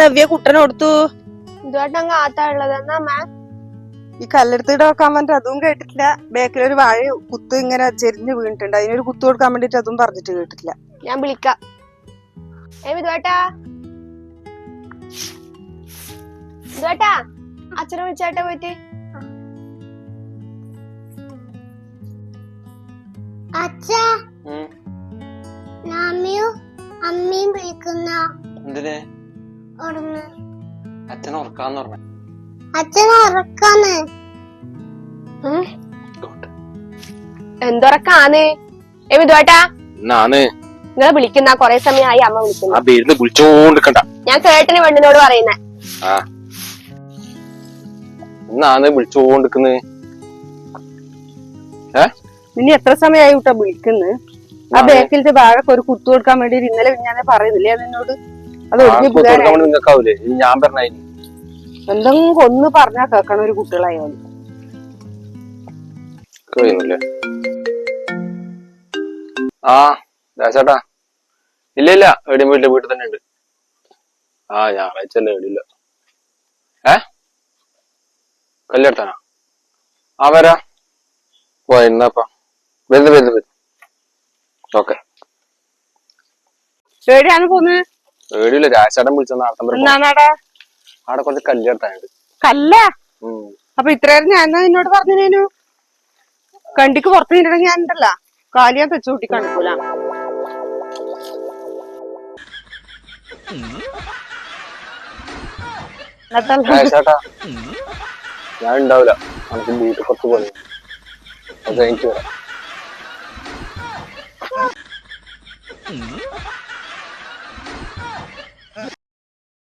നവ്യ കുട്ടനെ കൊടുത്തു? ഇതുമായിട്ടങ്ങ് ആത്താ ഉള്ളത് എന്നാ അമ്മ ഈ കല്ലെടുത്തിട്ട് വെക്കാൻ വേണ്ടി അതും കേട്ടിട്ടില്ല. ബേക്കിൽ ഒരു വാഴ കുത്ത് ഇങ്ങനെ ചെരിഞ്ഞ് വീണിട്ടുണ്ട്. അതിനൊരു കുത്തു കൊടുക്കാൻ വേണ്ടിട്ട് അതും പറഞ്ഞിട്ട് കേട്ടിട്ടില്ല. ഞാൻ വിളിക്കാം. ഏ വിധുവേട്ടാ. വിധുവേട്ടാ അച്ഛനെ വിളിച്ചാട്ടെ പോയിട്ട്? അച്ഛാ. അമ്മയും വിളിക്കുന്ന. എന്തിന്? അച്ഛൻ ഉറക്കാന്ന് പറഞ്ഞു. അച്ഛൻ ഉറക്കാന്ന്. എന്തൊറക്കാന്ന്? ഏ വിധുവേട്ടാ എന്നാണ് നിങ്ങളെ വിളിക്കുന്ന കൊറേ സമയമായി അമ്മ വിളിക്കുന്നു. ആ പേരിൽ വിളിച്ചോണ്ടിക്കണ്ട ഞാൻ കേട്ടിന് പെണ്ണിനോട് പറയുന്നേ. ആ. എന്നാണ് വിളിച്ചോണ്ടിക്കുന്നത് ഏ? ഇനി എത്ര സമയമായി കുട്ടാ വിളിക്കുന്നത് ആ. ബേക്കിലത്തെ വാഴക്ക് ഒരു കുത്തു കൊടുക്കാൻ വേണ്ടി ഇന്നലെ ഞാൻ പറയുന്നില്ലേ നിന്നോട്? നിങ്ങൾക്കാവൂലേ? ഞാൻ പറഞ്ഞ എന്തെങ്കിലും ഒന്ന് പറഞ്ഞാ കേക്കണ ഒരു കുട്ടികളായോണ്ട് കഴിയുന്നില്ലേ ആ ദാസേട്ടാ ഇല്ല ഇല്ല. എവിടെയും വീട്ടിൽ വീട്ടിൽ തന്നെ ഉണ്ട്. ആ ഞായറാഴ്ച അല്ലേ എവിടെയില്ല ഏ? കല്ലെടുത്താനാ ആ വരാ. പോയിരുന്നപ്പാ വരുന്നു വരുന്നു വരുന്നു. ഓക്കെ. എവിടെയാണ് പോന്നത് പേടിയില്ല. രാശാടൻ വിളിച്ചെന്ന് അവിടെ കുറച്ച് കല്ല് കെട്ടാനുണ്ട്. കല്ല? അപ്പൊ ഇത്രയേരം ഞാൻ നിന്നോട് പറഞ്ഞേനു കണ്ടിക്ക് പുറത്ത് നിന്നിട്ട് ഞാൻ ഉണ്ടല്ല കാലിയാൻ തെച്ചുകൂട്ടി കണക്കൂല ഞാൻ ഉണ്ടാവില്ല. നമുക്ക് വീട്ടിൽ പുറത്ത് പോലെ അത് കഴിഞ്ഞിട്ട് വരാം.